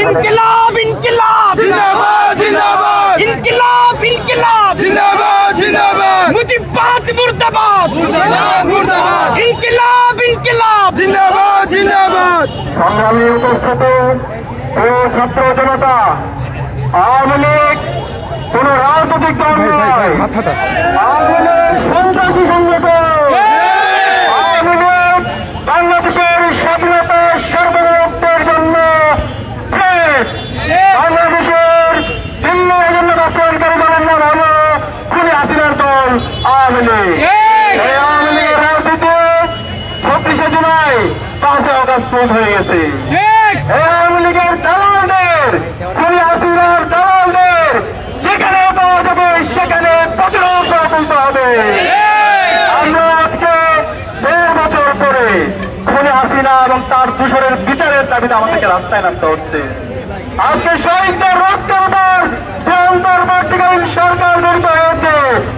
ইনকিলাব ইনকিলাব! জিন্দাবাদ জিন্দাবাদ! ইনকিলাব ইনকিলাব! জিন্দাবাদ জিন্দাবাদ! মুজিবাদ মুর্দাবাদ! মুর্দাবাদ মুর্দাবাদ! ইনকিলাব ইনকিলাব! জিন্দাবাদ জিন্দাবাদ! সংগ্রামী উপস্থিতি ও ছাত্র জনতা আওয়ামী লীগ কোন রাজনৈতিক দল নয়। আওয়ামী লীগ সন্ত্রাসী সংগঠন। আওয়ামী লীগ বাংলাদেশের স্বাধীনতা সার্বভৌমত্বের জন্য দেশ বাংলাদেশের দিল্লি এজেন্ডা বাস্তবায়নকারী দলের নাম হল খুনি হাসিনার দল আওয়ামী লীগ। এই! আওয়ামী লীগের রাজনীতি ছত্রিশে জুলাই পাঁচে অগস্ট পূর্ণ হয়ে গেছে। এই আওয়ামী লীগের দালালদের খুনি হাসিনার দালালদের যেখানে পাওয়া যাবে সেখানে প্রতিরোধ করা তুলতে হবে। আমরা আজকে দেড় বছর পরে খুনি হাসিনা এবং তার দূষণের বিচারের দাবিতে আমাদেরকে রাস্তায় নামতে হচ্ছে। আজকে শহীদদের রক্তের উপর যে অন্তর্বর্তীকালীন সরকার গঠিত হয়েছে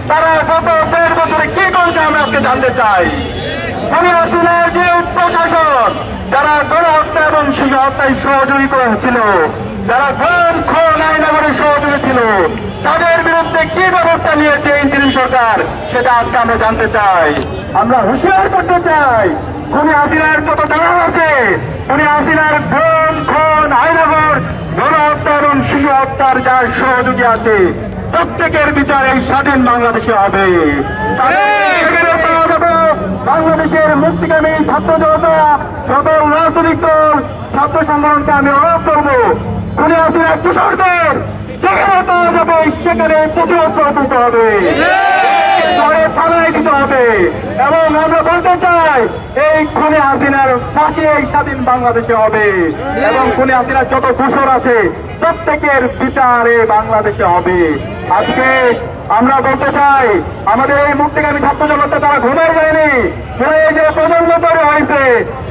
তারা গত দেড় বছরে কি করেছে জানতে চাই। খুনি হাসিনার যে প্রশাসন যারা গণহত্যা এবং শিশু হত্যায় সহযোগী করেছিল যারা গণ খুন আইনগরের সহযোগী ছিল, তাদের বিরুদ্ধে কি ব্যবস্থা নিয়েছে ইন্টারিম সরকার, সেটা আজকে আমরা জানতে চাই। আমরা হুঁশিয়ার করতে চাই, খুনি হাসিনার যত দালাল আছে, খুনি হাসিনার গণ খুন আইনগর গণহত্যা এবং শিশু হত্যার যার সহযোগী আছে, প্রত্যেকের বিচার এই স্বাধীন বাংলাদেশে হবে তাদের এখানে পাওয়া যাবে বাংলাদেশের মুক্তিকামী ছাত্র জনতা সকল রাজনৈতিক দল ছাত্র সংগঠনকে আমি অনুরোধ করব খুনি এক কিশোরদের যেখানে পাওয়া যাবে সেখানে প্রতিরোধ করতে হবে পরে থানায় দিতে হবে এবং আমরা বলতে চাই, এই খুনে হাসিনার ফাঁসি এই স্বাধীন বাংলাদেশে হবে। এবং খুনে হাসিনার যত দূষর আছে, প্রত্যেকের বিচারে বাংলাদেশে হবে। আজকে আমরা বলতে চাই, আমাদের এই মুক্তিকামী ছাত্র জগতে তারা ঘুমিয়ে যায়নি। এই যে প্রজন্ম তৈরি হয়েছে,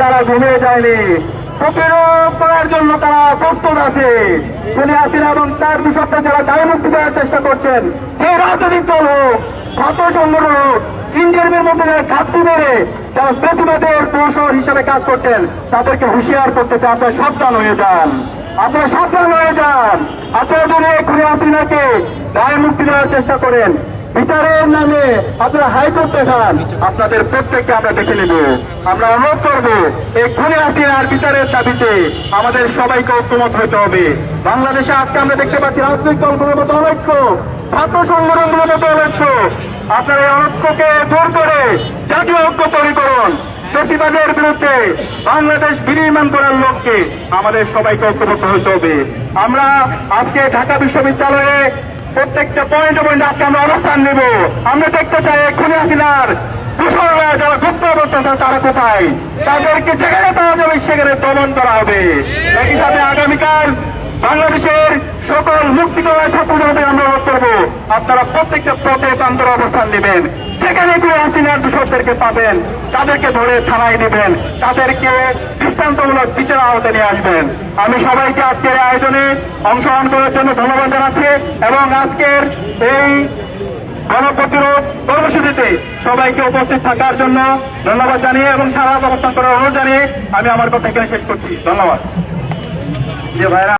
তারা ঘুমিয়ে যায়নি। প্রতিরোধ করার জন্য তারা প্রস্তুত আছে। খুনি হাসিনা এবং তার বিষয়টা যারা দায় মুক্তি দেওয়ার চেষ্টা করছেন যে রাজনৈতিক দল হোক, ছাত্র সংগঠন হোক ইন্ডিয়ানের মধ্যে যারা ঘাটতি মেরে যারা প্রতিবাদের কৌশল হিসেবে কাজ করছেন, তাদেরকে হুঁশিয়ার করতে চান আপনারা সাবধান হয়ে যান। আপনারা সাবধান হয়ে যান। আপনারা যদি খুনি হাসিনাকে দায় মুক্তি দেওয়ার চেষ্টা করেন, বিচারের নামে আপনারা হাইকোর্ট দেখান। আপনাদের প্রত্যেককে আমরা দেখে নেব। আমরা অনুরোধ করব, এই খুনে হাসিনার বিচারের দাবিতে আমাদের সবাইকে ঐক্যমত হইতে হবে। বাংলাদেশে আজকে আমরা দেখতে পাচ্ছি রাজনৈতিক দলগুলোর মতো অনৈক্য। ছাত্র সংগঠনগুলোর মতো অনৈক্য আপনারা এই অনৈক্যকে দূর করে জাতীয় ঐক্য তৈরি করুন। প্রতিবাদের বিরুদ্ধে বাংলাদেশ বিনির্মাণ করার লক্ষ্যে আমাদের সবাইকে ঐক্যবদ্ধ হইতে হবে। আমরা আজকে ঢাকা বিশ্ববিদ্যালয়ে প্রত্যেকটা পয়েন্টে পয়েন্টে আজকে আমরা অবস্থান নেব। আমরা দেখতে চাই এক্ষুনি হাসিনার দূষণরা যারা গুপ্ত অবস্থা আছে তারা কোথায়? তাদেরকে যেখানে পাওয়া যাবে সেখানে দমন করা হবে। একই সাথে আগামীকাল বাংলাদেশের সকল মুক্তি করা ছাত্র জনতাকে আমরা অনুরোধ করব, আপনারা প্রত্যেকটা পথে প্রান্তর অবস্থান নেবেন। যেখানে কোনো হাসিনার দূষকদেরকে পাবেন, তাদেরকে ধরে থানায় দিবেন, তাদেরকে দৃষ্টান্তমূলক বিচার আওতায় নিয়ে আসবেন। আমি সবাইকে আজকের আয়োজনে অংশগ্রহণ করার জন্য ধন্যবাদ জানাচ্ছি এবং আজকের এই গণপ্রতিরোধ কর্মসূচিতে সবাইকে উপস্থিত থাকার জন্য ধন্যবাদ জানিয়ে এবং সারা অবস্থান করার অনুরোধ জানিয়ে আমি আমার কথা এখানে শেষ করছি। ধন্যবাদ। যে ভাইরা